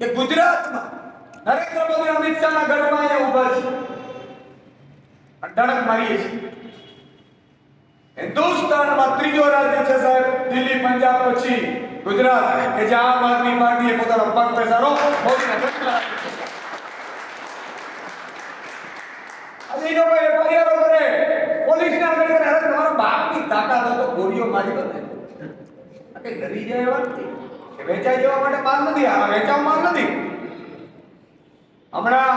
કે ગુજરાતમાં નરેન્દ્ર મોદી અમિત શાહના ગઢમાં અહીંયા ઊભા છે. ધડક મારીએ છીએ. હિન્દુસ્તાનમાં ત્રીજો રાજ્ય છે સાહેબ, દિલ્હી, પંજાબ, પછી ગુજરાત, કે જ્યાં આમ આદમી પાર્ટીએ પોતાનો પગ પેસારો મોદીને ફટકાર આપ્યો છે. આજે લોકો FIR કરે તાકાત તો ગોળીઓ મારી કઈ ડરી જાય એવા નથી. કે વેચાઈ જવા માટે માલ નથી આ વેચાવ માલ નથી. હમણાં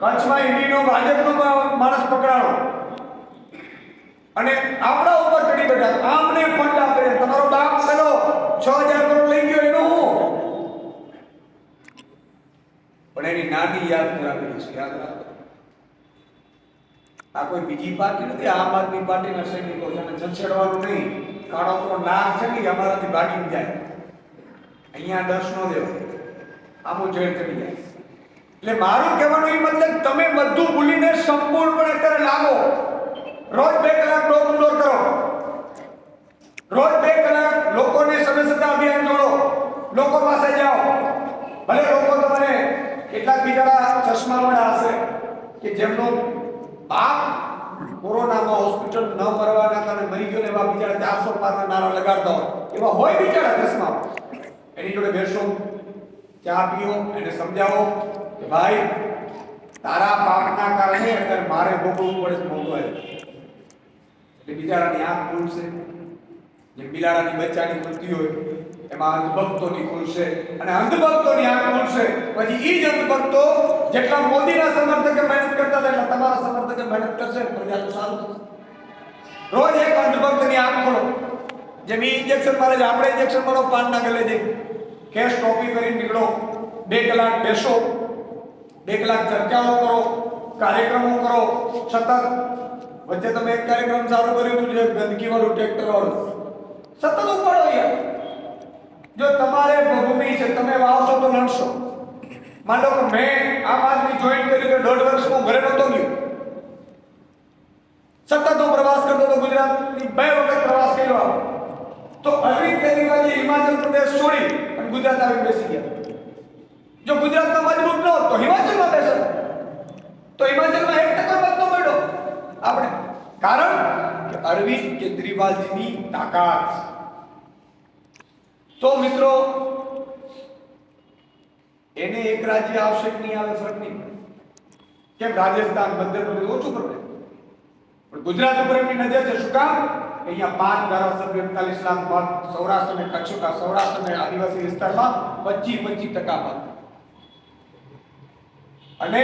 કચ્છમાં ઈડીનો, ભાજપનો માણસ પકડાણો અને આપણા ઉપર ચડી બેઠા. આમને ફંડ આપે. તમારો બાપ પેલો છ હજાર કરોડ લઈ ગયો એનું હું? પણ એની નાની યાદ કરાવી દઈશું, યાદ રાખો. આ કોઈ બીજી પાર્ટી નથી? આમ આદમી પાર્ટીના સૈનિકો છે અને છંછેડવાનું નહીં. કાળો તો નાક છે ને એ અમારાથી ભાગી જાય? અહીંયા દર્શ નો દેવો. આમો જોઈ કરી જાય. એટલે મારું કહેવાનું એ મતલબ તમે બધું ભૂલીને સંપૂર્ણપણે અત્યારે લાગો. રોજ બે કલાક ડોર કરો. રોજ બે કલાક લોકોને સદસ્યતા અભિયાન જોડો. લોકો પાસે જાઓ. ભલે લોકો તમને કેટલાક બિચારા ચશ્મા વાળા હશે કે જેમનો બાપ કોરોનામાં હોસ્પિટલ ન મરવાના કારણે મરી ગયો ને એવા બિચારા ચારસો પાંચના નારા લગાડતા હોય. એવા હોય બિચારા ચશ્મા. એની જોડે બેસો, ચા પીઓ એને સમજાવો કે ભાઈ, તારા પાપના કારણે અત્યારે મારે ભોગવવું પડે ભોગવાય. એટલે બિચારાની આંખ ખુલશે. જે બિલાડાની બચ્ચાની ખુલતી હોય, એમાં અંધભક્તોની ખુલશે અને અંધભક્તોની આંખ ખુલશે. પછી એ જ અંધભક્તો જેટલા મોદીના સમર્થકે મહેનત કરતા હતા, એટલા તમારા સમર્થકે મહેનત કરશે પ્રજા તો સારું રોજ એક અંધભક્તની આંખ ખોલો. જેમ એ ઇન્જેક્શન મારે છે, આપણે ઇન્જેક્શન મારો પાનના ગલે જઈ કેશ ટોપી કરીને નીકળો. બે કલાક બેસો. બે કલાક ચર્ચાઓ કરો. કાર્યક્રમો કરો. સતત. વચ્ચે તમે એક કાર્યક્રમ સારો કર્યો હતું, જે ગંદકી વાળું ટ્રેક્ટર વાળું. સતત ઉપાડો યાર જો તમારે ભૂમિ છે, તમે વાવશો તો નડશો માનો કે મેં આમ આદમી જોઈન કર્યું કે દોઢ વર્ષ હું ઘરે નહોતો ગયો. સતત હું પ્રવાસ કરતો હતો ગુજરાતની બે વખત પ્રવાસ કર્યો તો અરવિંદ કેજરીવાલ હિમાચલ પ્રદેશ છોડી અને ગુજરાત આવી બેસી ગયા. જો ગુજરાતમાં મજબૂત ન હોત તો હિમાચલમાં બેસે તો હિમાચલમાં એક ટકા મત ન મળ્યો આપણે કારણ કે અરવિંદ કેજરીવાલજીની તાકાત. તો મિત્રો, એને એક રાજ્ય આવશે નહીં આવે ફરક નહીં કેમ? રાજસ્થાન મધ્યપ્રદેશ ઓછું પડે. પણ ગુજરાત ઉપર એમની નજર છે. શું કામ? અહીંયા પાંચ ધારાસભ્ય એકતાલીસ લાખ મત સૌરાષ્ટ્ર અને કચ્છ સૌરાષ્ટ્ર અને આદિવાસી વિસ્તારમાં પચીસ પચીસ ટકા મત. અને